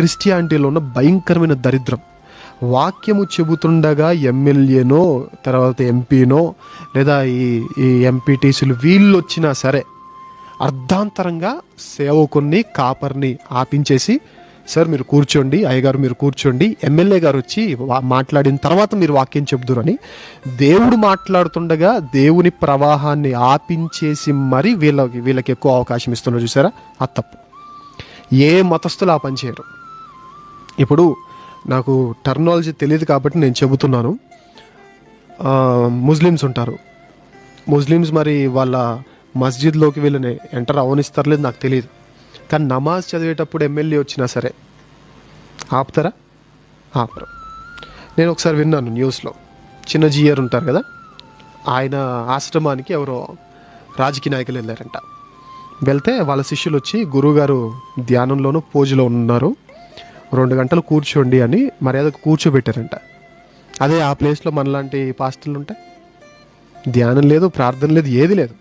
క్రిస్టియానిటీలో ఉన్న భయంకరమైన దరిద్రం. వాక్యము చెబుతుండగా ఎమ్మెల్యేనో తర్వాత ఎంపీనో లేదా ఈ ఈ ఎంపీటీసీలు వీళ్ళు వచ్చినా సరే అర్ధాంతరంగా సేవకుని కాపర్ని ఆపించేసి సార్ మీరు కూర్చోండి అయ్యగారు మీరు కూర్చోండి ఎమ్మెల్యే గారు వచ్చి మాట్లాడిన తర్వాత మీరు వాక్యం చెబుదురని. దేవుడు మాట్లాడుతుండగా దేవుని ప్రవాహాన్ని ఆపించేసి మరి వీళ్ళకి వీళ్ళకి ఎక్కువ అవకాశం ఇస్తున్నారు చూసారా? ఆ తప్పు. ఏ మతస్థులు ఆ పని చేయరు. ఇప్పుడు నాకు టర్మినాలజీ తెలియదు కాబట్టి నేను చెబుతున్నాను. ముస్లిమ్స్ ఉంటారు. ముస్లిమ్స్ మరి వాళ్ళ మస్జిద్లోకి వీళ్ళని ఎంటర్ అవనిస్తారలేదు నాకు తెలియదు కానీ నమాజ్ చదివేటప్పుడు ఎమ్మెల్యే వచ్చినా సరే ఆపుతారా? ఆపరు. నేను ఒకసారి విన్నాను న్యూస్లో. చిన్న జీయర్ ఉంటారు కదా? ఆయన ఆశ్రమానికి ఎవరో రాజకీయ నాయకులు వెళ్ళారంట. వెళ్తే వాళ్ళ శిష్యులు వచ్చి గురువుగారు ధ్యానంలోనూ పూజలో ఉన్నారు. రెండు గంటలు కూర్చోండి అని మర్యాదకు కూర్చోబెట్టారంట. అదే ఆ ప్లేస్లో మనలాంటి పాస్టర్లు ఉంటాయి ధ్యానం లేదు ప్రార్థన లేదు ఏది లేదు.